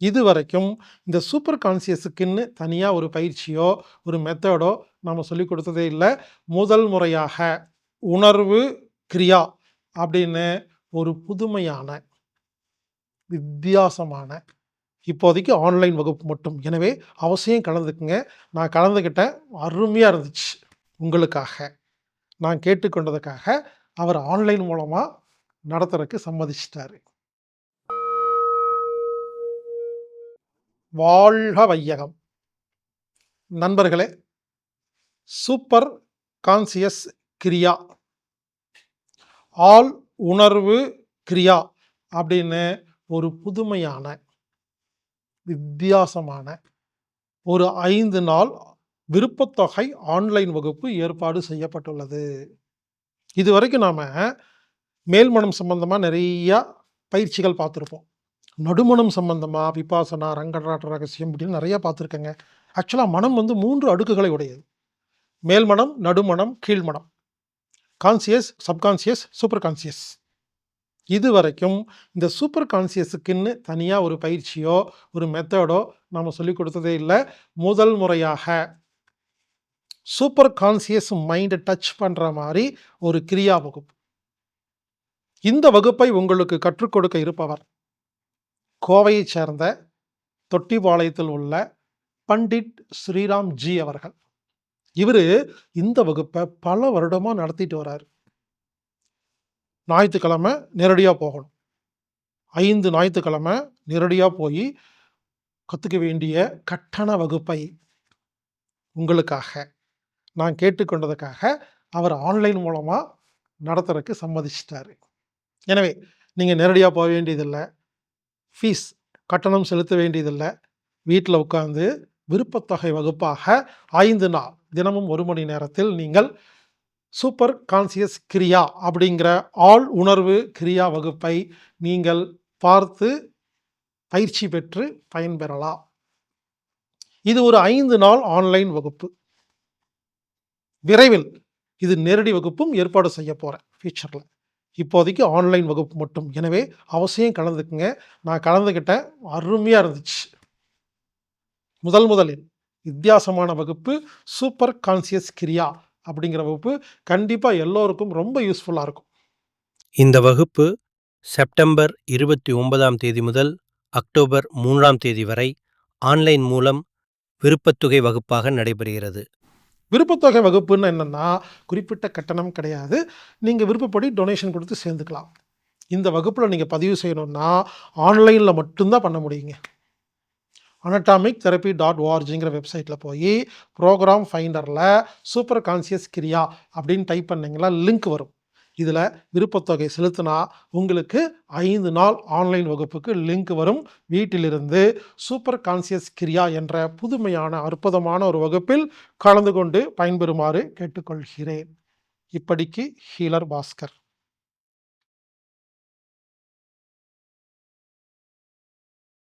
இது வரைக்கும் இந்த சூப்பர் கான்சியஸுக்குன்னு தனியாக ஒரு பயிற்சியோ ஒரு மெத்தடோ நாம் சொல்லிக் கொடுத்ததே இல்லை. முதல் முறையாக உணர்வு கிரியா அப்படின்னு ஒரு புதுமையான வித்தியாசமான இப்போதைக்கு ஆன்லைன் வகுப்பு மட்டும். எனவே அவசியம் கலந்துக்குங்க. நான் கலந்துக்கிட்டேன் அருமையாக இருந்துச்சு உங்களுக்காக. நான் கேட்டுக்கொண்டதுக்காக அவர் ஆன்லைன் மூலமாக நடத்துறதுக்கு சம்மதிச்சிட்டாரு. வாழ்க வையகம். நண்பர்களே சூப்பர் கான்சியஸ் கிரியா. ஆள் உணர்வு கிரியா அப்படின்னு ஒரு புதுமையான வித்தியாசமான ஒரு ஐந்து நாள் விருப்பத்தொகை ஆன்லைன் வகுப்பு ஏற்பாடு செய்யப்பட்டுள்ளது. இதுவரைக்கும் நாம் மேல்மனம் சம்பந்தமாக நிறையா பயிற்சிகள் பார்த்துருப்போம். நடுமணம் சம்பந்தமாக விபாசனா ரங்கநாட்ட ரகசியம் அப்படின்னு நிறையா பார்த்துருக்கேங்க. ஆக்சுவலாக மனம் வந்து மூன்று அடுக்குகளை உடையது. மேல்மனம் நடுமணம் கீழ்மனம் கான்சியஸ் சப்கான்சியஸ் சூப்பர் கான்சியஸ் இது வரைக்கும் இந்த சூப்பர் கான்சியஸுக்குன்னு தனியாக ஒரு பயிற்சியோ ஒரு மெத்தடோ நாம் சொல்லிக் கொடுத்ததே இல்லை. முதல் முறையாக சூப்பர் கான்சியஸ் மைண்டை டச் பண்ணுற மாதிரி ஒரு கிரியா வகுப்பு. இந்த வகுப்பை உங்களுக்கு கற்றுக் கொடுக்க இருப்பவர் கோவையைச் சேர்ந்த தொட்டிபாளையத்தில் உள்ள பண்டிட் ஸ்ரீராம் ஜி அவர்கள். இவர் இந்த வகுப்பை பல வருடமாக நடத்திட்டு வராரு. ஞாயிற்றுக்கிழமை நேரடியாக போகணும். ஐந்து ஞாயிற்றுக்கிழமை நேரடியாக போய் கற்றுக்க வேண்டிய கட்டண வகுப்பை உங்களுக்காக நான் கேட்டுக்கொண்டதுக்காக அவர் ஆன்லைன் மூலமாக நடத்துறதுக்கு சம்மதிச்சிட்டாரு. எனவே நீங்கள் நேரடியாக போக வேண்டியதில்லை. ஃபீஸ் கட்டணம் செலுத்த வேண்டியதில்லை. வீட்டில் உட்காந்து விருப்பத்தொகை வகுப்பாக ஐந்து நாள் தினமும் ஒரு மணி நேரத்தில் நீங்கள் சூப்பர் கான்சியஸ் கிரியா அப்படிங்கிற ஆள் உணர்வு கிரியா வகுப்பை நீங்கள் பார்த்து பயிற்சி பெற்று பயன்பெறலாம். இது ஒரு ஐந்து நாள் ஆன்லைன் வகுப்பு. விரைவில் இது நேரடி வகுப்பும் ஏற்பாடு செய்ய போகிறேன் ஃபியூச்சரில். இப்போதைக்கு ஆன்லைன் வகுப்பு மட்டும். எனவே அவசியம் கலந்துக்குங்க. நான் கலந்துக்கிட்டேன். அருமையாக இருந்துச்சு. முதல் முதலில் வித்தியாசமான வகுப்பு சூப்பர் கான்சியஸ் கிரியா அப்படிங்கிற வகுப்பு கண்டிப்பாக எல்லோருக்கும் ரொம்ப யூஸ்ஃபுல்லாக இருக்கும். இந்த வகுப்பு செப்டம்பர் இருபத்தி ஒன்பதாம் தேதி முதல் அக்டோபர் மூன்றாம் தேதி வரை ஆன்லைன் மூலம் விருப்பத்தொகை வகுப்பாக நடைபெறுகிறது. விருப்பத்தொகை வகுப்புன்னு என்னென்னா குறிப்பிட்ட கட்டணம் கிடையாது. நீங்கள் விருப்பப்படி டொனேஷன் கொடுத்து சேர்ந்துக்கலாம். இந்த வகுப்பில் நீங்கள் பதிவு செய்யணும்னா ஆன்லைனில் மட்டும்தான் பண்ண முடியுங்க. அனட்டாமிக் தெரப்பி டாட் ஓஆர்ஜிங்கிற வெப்சைட்டில் போய் ப்ரோக்ராம் ஃபைண்டரில் சூப்பர் கான்சியஸ் கிரியா அப்படின்னு டைப் பண்ணிங்கன்னா லிங்க் வரும். இதில் விருப்பத்தொகை செலுத்தினா உங்களுக்கு ஐந்து நாள் ஆன்லைன் வகுப்புக்கு லிங்க் வரும். வீட்டிலிருந்து சூப்பர் கான்சியஸ் கிரியா என்ற புதுமையான அற்புதமான ஒரு வகுப்பில் கலந்து கொண்டு பயன்பெறுமாறு கேட்டுக்கொள்கிறேன். இப்படிக்கு ஹீலர் பாஸ்கர்.